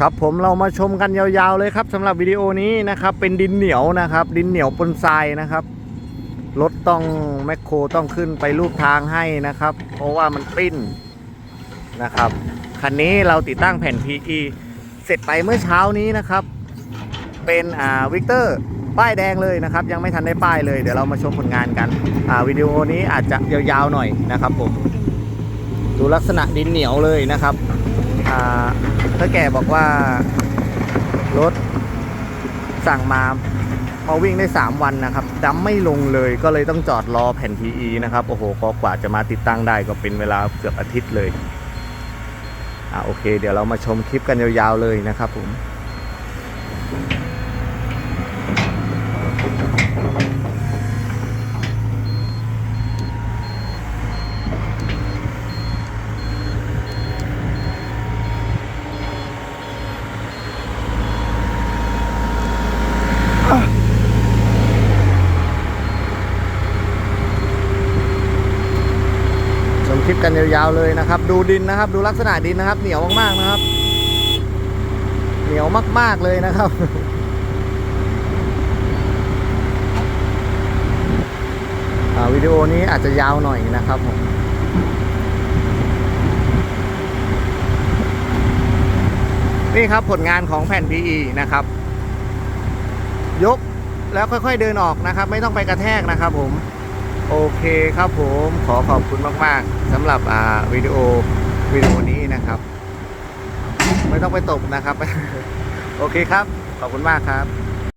ครับผมเรามาชมกันยาวๆเลยครับสำหรับวิดีโอนี้นะครับ เป็นดินเหนียวนะครับ ดินเหนียวปนทรายนะครับรถต้องแมคโครต้องขึ้นไปรูปทางให้นะครับ เพราะว่ามันปิ้นนะครับคันนี้เราติดตั้งแผ่น PE เสร็จไปเมื่อเช้านี้นะครับ เป็นอ่าวิกเตอร์ป้ายแดงเลยนะครับ ยังไม่ทันได้ป้ายเลยเดี๋ยวเรามาชมผลงานกันอ่าวิดีโอนี้อาจจะยาวๆหน่อยนะครับผมดูลักษณะดินเหนียวเลยนะครับ อ่าถ้าแกบอกว่า รถสั่งมาพอวิ่งได้ 3 วันนะครับดำไม่ลงเลยก็เลยต้องจอดรอแผ่น PE นะครับ โอ้โหก็กว่าจะมาติดตั้งได้ก็เป็นเวลาเกือบอาทิตย์เลย อ่าโอเค เดี๋ยวเรามาชมคลิปกันยาวๆเลยนะครับผม คลิปกันยาวๆเลยนะครับ ดูดินนะครับ ดูลักษณะดินนะครับ เหนียวมากๆนะครับ เหนียวมากๆเลยนะครับวิดีโอนี้อาจจะยาวหน่อยนะครับผมนี่ครับผลงานของแผ่น PE นะครับ ยกแล้วค่อยๆเดินออกนะครับ ไม่ต้องไปกระแทกนะครับผม โอเคครับผมขอขอบคุณมาก ๆสำหรับอ่าวิดีโอวิดีโอนี้นะครับ ไม่ต้องไปตกนะครับ โอเคครับ ขอบคุณมากครับ